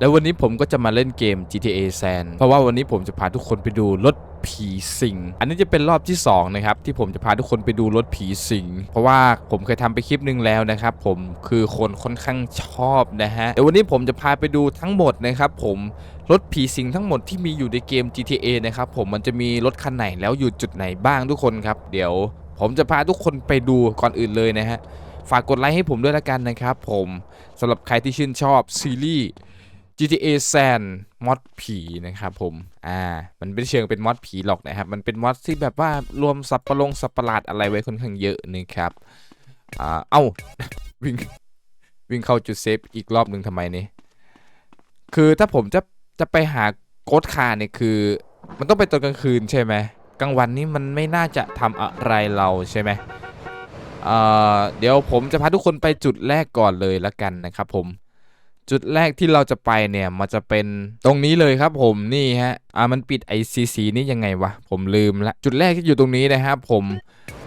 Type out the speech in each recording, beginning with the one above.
แล้ววันนี้ผมก็จะมาเล่นเกม GTA San เพราะว่าวันนี้ผมจะพาทุกคนไปดูรถผีสิง อันนี้จะเป็นรอบที่2นะครับที่ผมจะพาทุกคนไปดูรถผีสิง เพราะว่าผมเคยทำไปคลิปหนึ่งแล้วนะครับผมคือคนค่อนข้างชอบนะฮะเดี๋ยววันนี้ผมจะพาไปดูทั้งหมดนะครับผมรถผีสิงทั้งหมดที่มีอยู่ในเกม GTA นะครับผมมันจะมีรถคันไหนแล้วอยู่จุดไหนบ้างทุกคนครับ เดี๋ยว ผมจะพาทุกคนไปดูก่อนอื่นเลยนะฮะฝากกดไลค์ให้ผมด้วยละกันนะครับผมสำหรับใครที่ชื่นชอบซีรีส์ GTA San มอดผีนะครับผมอ่ามันไม่ได้เชิงเป็นมอดผีหรอกนะครับ มันเป็นมอดที่แบบว่ารวมสับประลงสับประหลาดอะไรไว้ค่อนข้างเยอะนะครับอ่าเอ้าวิ่งวิ่งเข้าจุดเซฟอีกรอบหนึ่งทำไมนี่คือถ้าผมจะจะไปหาโกดคาเนี่ยคือ มันต้องไปตอนกลางคืนใช่ไหมกลางวันนี้มันไม่น่าจะทำอะไรเราใช่ไหมเอ่อเดี๋ยวผมจะพาทุกคนไปจุดแรกก่อนเลยละกันนะครับผม จุดแรกที่เราจะไปเนี่ยมันจะเป็นตรงนี้เลยครับผมนี่ฮะอ่ามันปิดไอซีซีนี่ยังไงวะผมลืมละจุดแรกที่อยู่ตรงนี้นะครับผม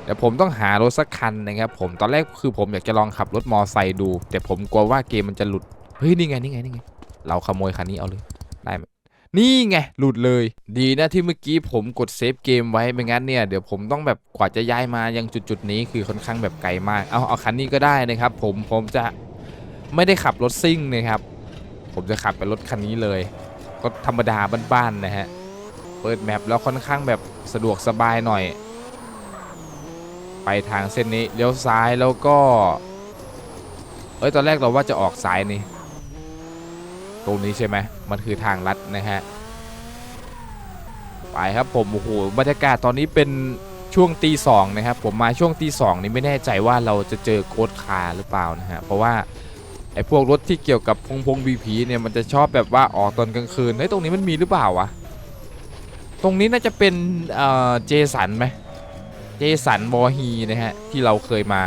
เดี๋ยวผมต้องหารถสักคันนะครับผมตอนแรกคือผมอยากจะลองขับรถมอไซค์ดู แต่ผมกลัวว่าเกมมันจะหลุดเฮ้ยนี่ไงนี่ไงนี่ไงเราขโมยคันนี้เอาเลยได้ไหมนี่ไงหลุดเลย ดีนะที่เมื่อกี้ผมกดเซฟเกมไว้ไม่งั้นเนี่ยเดี๋ยวผมต้องแบบกว่าจะย้ายมายังจุดๆนี้คือค่อนข้างแบบไกลมากเอาเอาคันนี้ก็ได้นะครับผมผมจะ ไม่ได้ขับรถซิ่งนะครับ ผมจะขับเป็นรถคันนี้เลย ก็ธรรมดาบ้านๆนะฮะ เปิดแมปแล้วค่อนข้างแบบสะดวกสบายหน่อย ไปทางเส้นนี้เลี้ยวซ้ายแล้วก็ เอ้ยตอนแรกเราว่าจะออกซ้ายนี่ ตรงนี้ใช่ไหมมันคือทางลัดนะฮะ ไปครับผมโอ้โหบรรยากาศตอนนี้เป็นช่วงตีสองนะครับผมมาช่วงตีสองนี่ไม่แน่ใจว่าเราจะเจอโค้ดคาร์หรือเปล่านะฮะเพราะว่า ไอ้พวกรถที่เกี่ยวกับพงพงบีพีเนี่ยมันจะชอบแบบว่าออกตอนกลางคืนเฮ้ยตรงนี้มันมีหรือเปล่าวะตรงนี้น่าจะเป็นเอ่อเจสันไหมเจสันบอฮีนะฮะที่เราเคยมา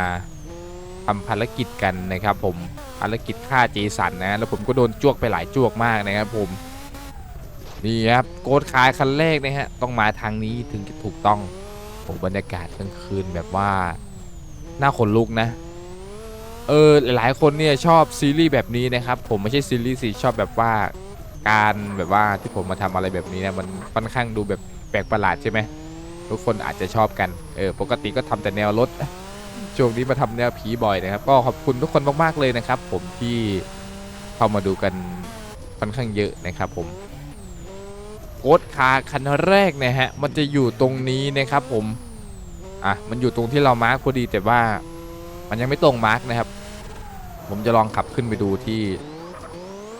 ทำภารกิจกันนะครับผมภารกิจฆ่าเจสันนะแล้วผมก็โดนจวกไปหลายจวกมากนะครับผมนี่ครับโกดคาร์คันแรกนะฮะต้องมาทางนี้ถึงจะถูกต้องโอ้บรรยากาศกลางคืนแบบว่าน่าขนลุกนะ เออหลายคนเนี่ยชอบซีรีส์แบบนี้นะครับผมไม่ใช่ซีรีส์สิชอบแบบว่าการแบบว่าที่ผมมาทำอะไรแบบนี้เนะมันค่อนข้างดูแบบแปลกประหลาดใช่ไหมทุกคนอาจจะชอบกันเออปกติก็ทำแต่แนวรถช่วงนี้มาทำแนวผีบ่อยนะครับ ก็ขอบคุณทุกคนมากๆเลยนะครับ ผมที่เข้ามาดูกันค่อนข้างเยอะนะครับ ผมโกดคาร์คันแรกนะฮะมันจะอยู่ตรงนี้นะครับ ผมอะมันอยู่ตรงที่เรามาร์คพอดีแต่ว่ามันยังไม่ตรงมาร์กนะครับ ผมจะลองขับขึ้นไปดูที่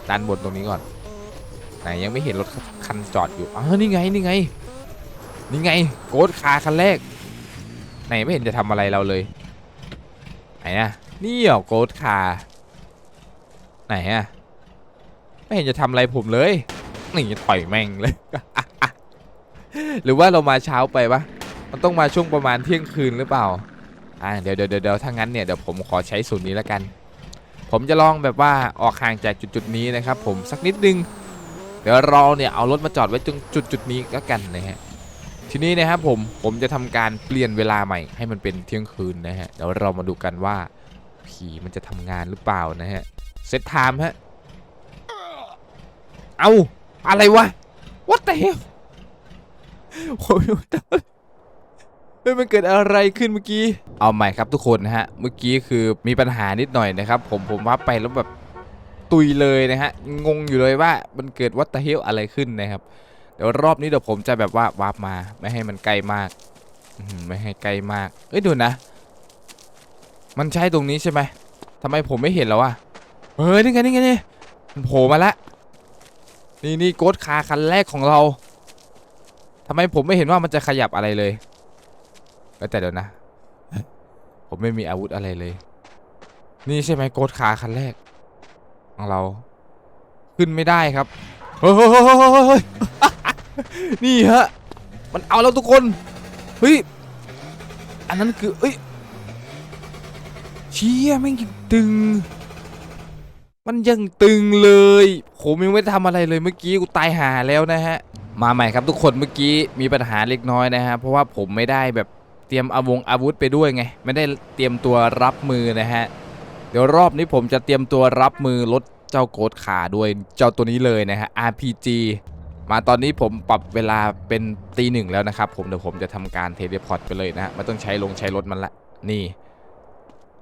ด้านบนตรงนี้ก่อน ไหนยังไม่เห็นรถคันจอดอยู่อ๋อนี่ไงนี่ไง นี่ไงโกดคาคันแรก ไหนไม่เห็นจะทำอะไรเราเลย ไหนอะนี่เหรอโกดคาไหนอะไม่เห็นจะทำอะไรผมเลยนี่ต่อยแม่งเลย หรือว่าเรามาเช้าไปปะมันต้องมาช่วงประมาณเที่ยงคืนหรือเปล่าอ่าเดี๋ยวเดี๋ยวเดี๋ยวถ้างั้นเนี่ยเดี๋ยวผมขอใช้สูตรนี้แล้วกัน ผมจะลองแบบว่าออกห่างจากจุดจุดๆนี้นะครับ ผมสักนิดนึง เดี๋ยวเราเนี่ยเอารถมาจอดไว้ตรงจุดจุดๆนี้ก็กันนะฮะทีนี้นะครับผมผมจะทำการเปลี่ยนเวลาใหม่ให้มันเป็นเที่ยงคืนนะฮะเดี๋ยวเรามาดูกันว่าผีมันจะทำงานหรือเปล่านะฮะเซตไทม์ฮะเอาอะไรวะ what the hell โอ้ เฮ้ยมันเกิดอะไรขึ้นเมื่อกี้ เอาใหม่ครับทุกคนนะฮะ เมื่อกี้คือมีปัญหานิดหน่อยนะครับ ผมผมว่าไปแล้วแบบตุยเลยนะฮะ งงอยู่เลยว่ามันเกิดวัตเฮลอะไรขึ้นนะครับ เดี๋ยวรอบนี้เดี๋ยวผมจะแบบว่าวาร์ปมา ไม่ให้มันใกล้มาก ไม่ให้ใกล้มาก เอ้ยดูนะ มันใช่ตรงนี้ใช่ไหมทำไมผมไม่เห็นแล้วอะเฮ้ยนี่ไงนี่ไงนี่มันโผล่มาละนี่นี่โกดคาร์คันแรกของเราทำไมผมไม่เห็นว่ามันจะขยับอะไรเลย แต่เดี๋ยวนะ ผมไม่มีอาวุธอะไรเลย นี่ใช่ไหมโกดคาร์คันแรก ของเรา ขึ้นไม่ได้ครับเฮ้ยเฮ้ยเฮ้ยเฮ้ยเฮ้ยนี่ฮะ มันเอาแล้วทุกคน เฮ้ย อันนั้นคือเอ้ยเชี่ยแม่งยังตึง มันยังตึงเลยผมยังไม่ได้ทำอะไรเลยเมื่อกี้กูตายหาแล้วนะฮะ มาใหม่ครับทุกคนเมื่อกี้มีปัญหาเล็กน้อยนะฮะ เพราะว่าผมไม่ได้แบบ เตรียมอาวงอาวุธไปด้วยไง ไม่ได้เตรียมตัวรับมือนะฮะ เดี๋ยวรอบนี้ผมจะเตรียมตัวรับมือรถเจ้าโกดขาด้วยเจ้าตัวนี้เลยนะฮะ RPG มาตอนนี้ผมปรับเวลาเป็นตีหนึ่งแล้วนะครับผมเดี๋ยวผมจะทำการเทเลพอร์ตไปเลยนะฮะไม่ต้องใช้ลงใช้รถมันละนี่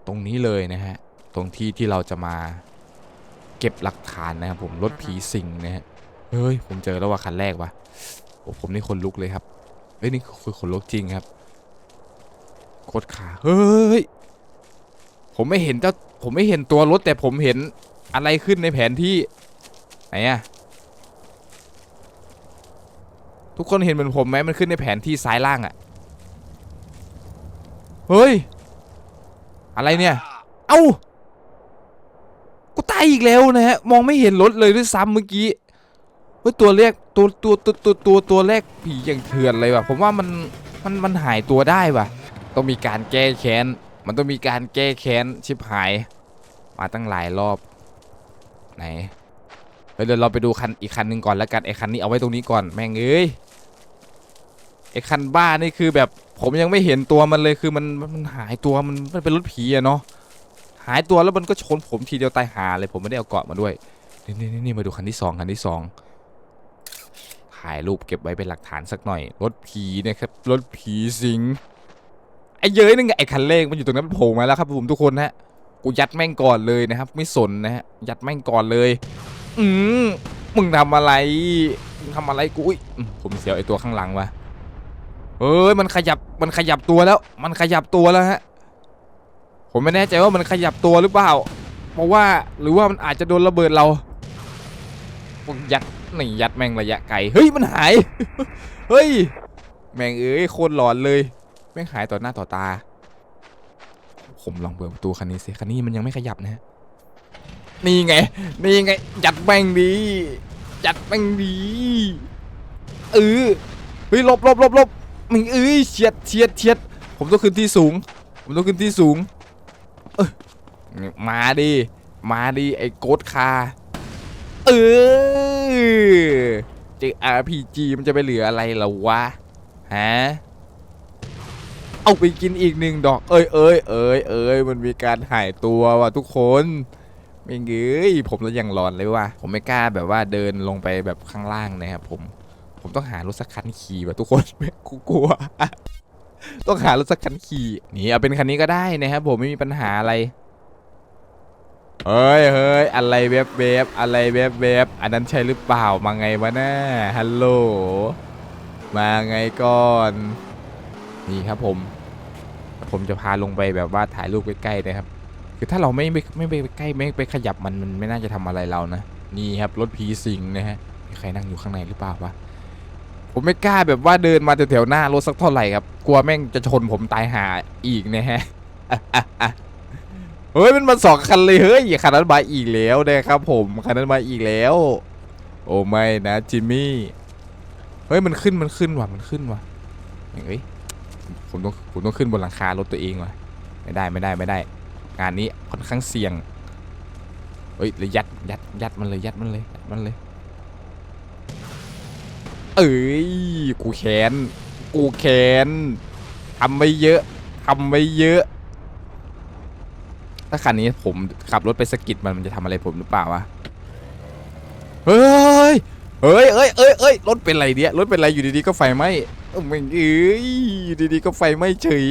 ตรงนี้เลยนะฮะ ตรงที่ที่เราจะมาเก็บหลักฐานนะครับผมรถผีสิงนะฮะเฮ้ยผมเจอแล้วว่าคันแรกวะโอ้ผมนี่คนลุกเลยครับเฮ้ยนี่คือคนลุกจริงครับ โคตรขาเฮ้ยผมไม่เห็นเจ้าผมไม่เห็นตัวรถแต่ผมเห็นอะไรขึ้นในแผนที่ไหนอะทุกคนเห็นเหมือนผมไหมมันขึ้นในแผนที่ซ้ายล่างอะเฮ้ย อะไรเนี่ย เอ้ากูตายอีกแล้วนะฮะมองไม่เห็นรถเลยด้วยซ้ำเมื่อกี้เฮ้ยตัวแรกตัวตัวตัวตัวตัวตัวแรกผีอย่างเถื่อนเลยว่ะผมว่ามันมันมันหายตัวได้ว่ะ ต้องมีการแก้แค้น มันต้องมีการแก้แค้นชิบหาย มาตั้งหลายรอบ ไหนเฮ้ยเดี๋ยวเราไปดูคันอีกคันหนึ่งก่อนแล้วกันไอ้คันนี้เอาไว้ตรงนี้ก่อนแม่งเอ้ยไอ้คันบ้านี่คือแบบผมยังไม่เห็นตัวมันเลยคือมันมันหายตัวมันมันเป็นรถผีอะเนาะหายตัวแล้วมันก็ชนผมทีเดียวตายหาเลยผมไม่ได้เอาเกาะมาด้วยนี่นี่นี่มาดูคันที่สองคันที่สองถ่ายรูปเก็บไว้เป็นหลักฐานสักหน่อยรถผีนี่ยครับรถผีสิง ไอ้เย้ยนึงไงไอ้คันเลขมันอยู่ตรงนั้นมันโผล่มาแล้วครับผมทุกคนนะฮะกูยัดแม่งก่อนเลยนะครับ ไม่สนนะฮะยัดแม่งก่อนเลย อืมมึงทำอะไรมึงทำอะไรกูอุ้ยผมเสียวไอ้ตัวข้างหลังวะเอ้ยมันขยับมันขยับตัวแล้ว มันขยับตัวแล้วฮะผมไม่แน่ใจว่ามันขยับตัวหรือเปล่า เพราะว่าหรือว่ามันอาจจะโดนระเบิดเราพวกยัดนี่ยัดแม่งระยะไกลเฮ้ยมันหาย เฮ้ย แม่งเอ้ยโคตรหลอนเลย ม่งหายต่อหน้าต่อตา ผมลองเปิดประตูคันนี้สิคันนี้มันยังไม่ขยับนะฮะนี่ไง นี่ไงยัดแม่งดียัดแม่งดีเออเฮ้ยลบลบลบลบมึงเอ้ยเฉียดเฉียดเฉียดผมต้องขึ้นที่สูง ผมต้องขึ้นที่สูง เออมาดิ มาดิไอ้โกดคา เออเจอ RPG มันจะไปเหลืออะไรล่ะวะ ฮะ เอาไปกินอีกหนึ่งดอก เอ้ยเอ้ยเอ้ยเอ้ยมันมีการหายตัวว่ะทุกคนไม่เงยผมแล้วยังร้อนเลยว่ะผมไม่กล้าแบบว่าเดินลงไปแบบข้างล่างนะครับผม ผมต้องหารถสักคันขี่ว่ะทุกคนกูกลัวต้องหารถสักคันขี่นี่เอาเป็นคันนี้ก็ได้นะครับผมไม่มีปัญหาอะไรเฮ้ยเฮ้ยอะไรเว็บเว็บอะไรเว็บเว็บอันนั้นใช่หรือเปล่ามาไงวะน่าฮัลโหลมาไงก่อน นี่ครับผม ผมจะพาลงไปแบบว่าถ่ายรูปใกล้ๆนะครับ คือถ้าเราไม่ไม่ไม่ไปใกล้ไม่ไปขยับมันมันไม่น่าจะทำอะไรเรานะนี่ครับรถผีสิงนะฮะมีใครนั่งอยู่ข้างในหรือเปล่าวะผมไม่กล้าแบบว่าเดินมาแถวๆหน้ารถสักเท่าไหร่ครับกลัวแม่งจะชนผมตายหาอีกนะฮะเฮ้ยมันมาสองคันเลยเฮ้ยคันนั้นมาอีกแล้วนะครับผมคันนั้นมาอีกแล้ว โอ้ไม่นะจิมมี่เฮ้ยมันขึ้นมันขึ้นว่ะมันขึ้นว่ะเฮ้ย ผมต้องผมต้องขึ้นบนหลังคารถตัวเองวะไม่ได้ไม่ได้ไม่ได้ งานนี้ค่อนข้างเสี่ยงเฮ้ยเลยยัดยัดยัดมันเลยยัดมันเลยยัดมันเลย เอ้ยกูแค้นกูแค้นทำไม่เยอะทำไม่เยอะ ถ้าคันนี้ผมขับรถไปสกิดมันมันจะทำอะไรผมหรือเปล่าวะเฮ้ยเฮ้ยเอ้ยเอ้ยเอ้ยรถเป็นไรเนี่ยรถเป็นไรอยู่ดีๆก็ไฟไหม้ เอ้าแม่งเอ้ยดีๆก็ไฟไม้เฉย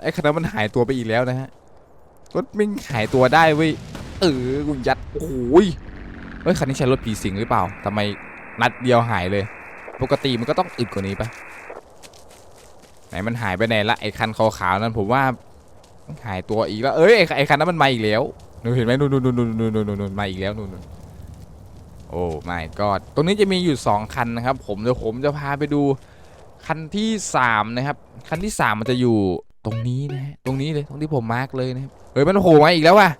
ไอ้คันนั้นมันหายตัวไปอีกแล้วนะฮะรถมิ่งหายตัวได้เว้ยเออกูยัดโอ้ยเฮ้ยคันนี้ใช้รถผีสิงหรือเปล่าทำไมนัดเดียวหายเลย ปกติมันก็ต้องอึดกว่านี้ปะไหนมันหายไปไหนละไอ้คันขาวๆนั้นผมว่ามันหายตัวอีกแล้วเอ้ยไอ้คันนั้นมันมาอีกแล้วหนูเห็นไหมนู่นนู่นนู่นนู่นนู่นนู่นมาอีกแล้วนู่นนู่นโอ้ไม่ก็ตรงนี้จะมีอยู่สองคันนะครับ ผมเดี๋ยวผมจะพาไปดู คันที่สามนะครับ คันที่สามมันจะอยู่ตรงนี้นะฮะตรงนี้เลยตรงที่ผมมาร์กเลยนะครับเฮ้ยมันโผล่มาอีกแล้วว่ะ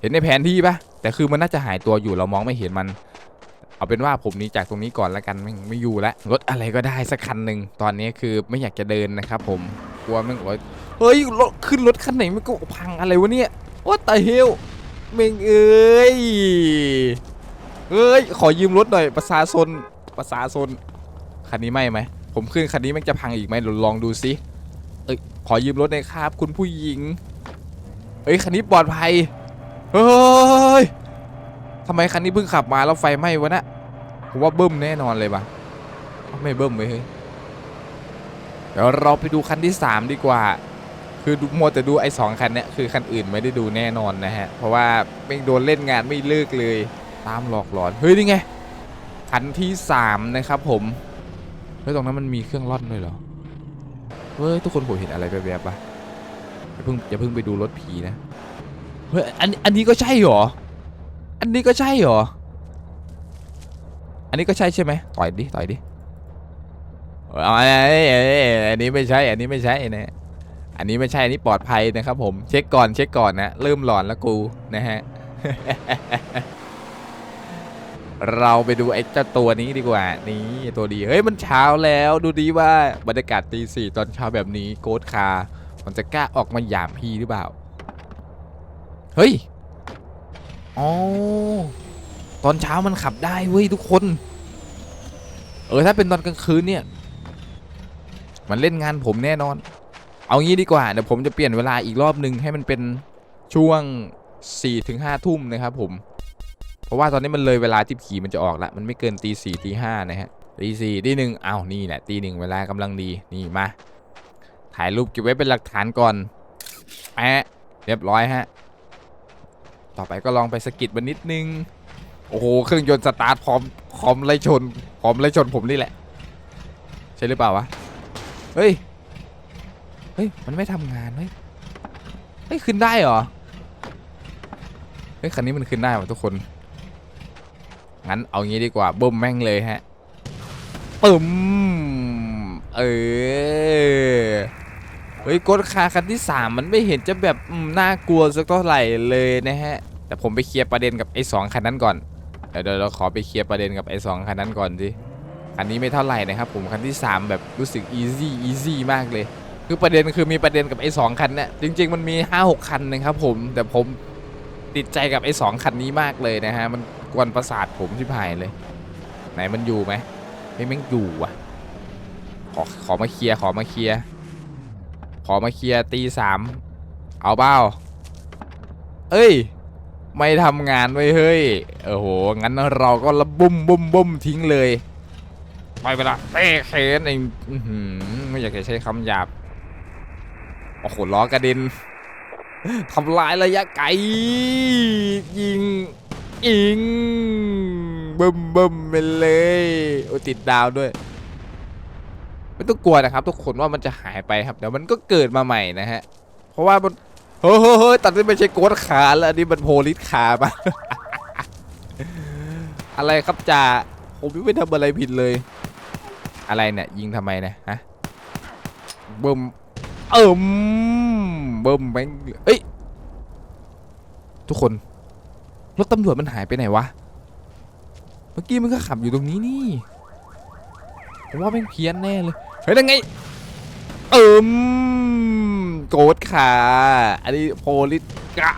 เห็นในแผนที่ปะแต่คือมันน่าจะหายตัวอยู่เรามองไม่เห็นมัน เอาเป็นว่าผมนี้จากตรงนี้ก่อนแล้วกันไม่ไม่อยู่แล้วรถอะไรก็ได้สักคันหนึ่งตอนนี้คือไม่อยากจะเดินนะครับ ผมกลัวแม่งโอ้ยเฮ้ยรถขึ้นรถคันไหนมันก็พังอะไรวะเนี่ยว่าตาเฮลเมงเอ้ยเอ้ยขอยืมรถหน่อยประชาชนประชาชนคันนี้ไม่ไหม ผมขึ้นคันนี้มันจะพังอีกไหมลองดูสิเอ้ยขอยืมรถหน่อยครับ คุณผู้หญิงเอ้ยคันนี้ปลอดภัยเฮ้ยทำไมคันนี้เพิ่งขับมาแล้วไฟไหม้วะนะผมว่าเบิ้มแน่นอนเลยปะไม่เบิ้มเว้ยเฮ้ยเดี๋ยวเราไปดูคันที่สามดีกว่า คือดูมัวแต่ดูไอ้สองคันเนี้ยคือคันอื่นไม่ได้ดูแน่นอนนะฮะ เพราะว่าไม่โดนเล่นงานไม่เลิกเลย ตามหลอกหลอน เฮ้ยนี่ไงคันที่สามนะครับผม เฮ้ยตรงนั้นมันมีเครื่องร่อนด้วยเหรอเฮ้ยทุกคนผมเห็นอะไรแบบๆปะอย่าเพิ่งอย่าเพิ่งไปดูรถผีนะเฮ้ยอันอันนี้ก็ใช่เหรออันนี้ก็ใช่เหรออันนี้ก็ใช่ใช่ไหมต่อยดิต่อยดิเอาไอ้ไอ้ไอ้ไอ้อันนี้ไม่ใช่อันนี้ไม่ใช่นะอันนี้ไม่ใช่อันนี้ปลอดภัยนะครับผมเช็คก่อนเช็คก่อนนะเริ่มหลอนแล้วกูนะฮะ เราไปดูไอ้เจ้าตัวนี้ดีกว่า นี่ตัวดี เฮ้ย มันเช้าแล้ว ดูดีว่าบรรยากาศตีสี่ตอนเช้าแบบนี้โกดคาร์มันจะกล้าออกมาหยามพี่หรือเปล่า เฮ้ย อ๋อ ตอนเช้ามันขับได้เว้ยทุกคน เออถ้าเป็นตอนกลางคืนเนี่ย มันเล่นงานผมแน่นอน เอางี้ดีกว่า เดี๋ยวผมจะเปลี่ยนเวลาอีกรอบนึงให้มันเป็นช่วง4ี่ถึงห้าทุ่มนะครับผม เพราะว่าตอนนี้มันเลยเวลาที่ผีมันจะออกละมันไม่เกินตีสี่ตีห้านะฮะตีสี่ตีหนึ่งอ้าวนี่แหละตีหนึ่งเวลากำลังดีนี่มาถ่ายรูปเก็บไว้เป็นหลักฐานก่อนแปะเรียบร้อยฮะต่อไปก็ลองไปสกิดมันนิดนึงโอ้โหเครื่องยนต์สตาร์ทพร้อมพร้อมไล่ชนพร้อมไล่ชนผมนี่แหละ ใช่หรือเปล่าวะเฮ้ยเฮ้ยมันไม่ทำงานเฮ้ยเฮ้ยขึ้นได้เหรอเฮ้ยคันนี้มันขึ้นได้ว่ะทุกคน งั้นเอางี้ดีกว่าเบิ้มแม่งเลยฮะปึ้มเออเฮ้ยกดคาคันที่ 3 มันไม่เห็นจะแบบน่ากลัวสักเท่าไหร่เลยนะฮะ แต่ผมไปเคลียร์ประเด็นกับไอ้สองคันนั้นก่อนเดี๋ยวเราขอไปเคลียร์ประเด็นกับไอ้สองคันนั้นก่อนสิคันนี้ไม่เท่าไหร่นะครับผมคันที่ 3 แบบรู้สึกอีซี่อีซี่มากเลย คือประเด็นคือมีประเด็นกับไอ้สองคันเนี่ยจริง ๆ มันมี 5 6 คันนะครับผมแต่ผมติดใจกับไอ้สองคันนี้มากเลยนะฮะมัน กวนประสาทผมชิบหายเลย ไหนมันอยู่ไหมไม่แม่งอยู่ว่ะ ขอขอมาเคลียร์ขอมาเคลียร์ขอมาเคลียร์ตีสามเอาเบ้าเอ้ย ไม่ทำงานไว้ยเฮ้ยโอ้โหงั้นเราก็ระบุ้มบุ้มบุ้มทิ้งเลยไปเวลาเต้เคนเองไม่อยากจะใช้คำหยาบโอ้โหล้อกระเด็นทำลายระยะไกลยิง ยิงบึมบึมไปเลยโอ้ติดดาวด้วย ไม่ต้องกลัวนะครับ ทุกคนว่ามันจะหายไปครับ เดี๋ยวมันก็เกิดมาใหม่นะฮะ เพราะว่ามันเฮ้ยเฮ้ยเฮ้ยตัดนี่ไม่ใช่โกดขาแล้วอันนี้มันโพลิสขาปะอะไรครับจ่าผมไม่ทำอะไรผิดเลย อะไรเนี่ยยิงทำไมเนะฮะบิ่มเอิ่มบิ่มแบงเอ้ยทุกคน รถตำรวจมันหายไปไหนวะ เมื่อกี้มันก็ขับอยู่ตรงนี้นี่ผมว่าเป็นเพี้ยนแน่เลย เฮ้ยยังไง เอิมโกดขา อันนี้โพลิสกา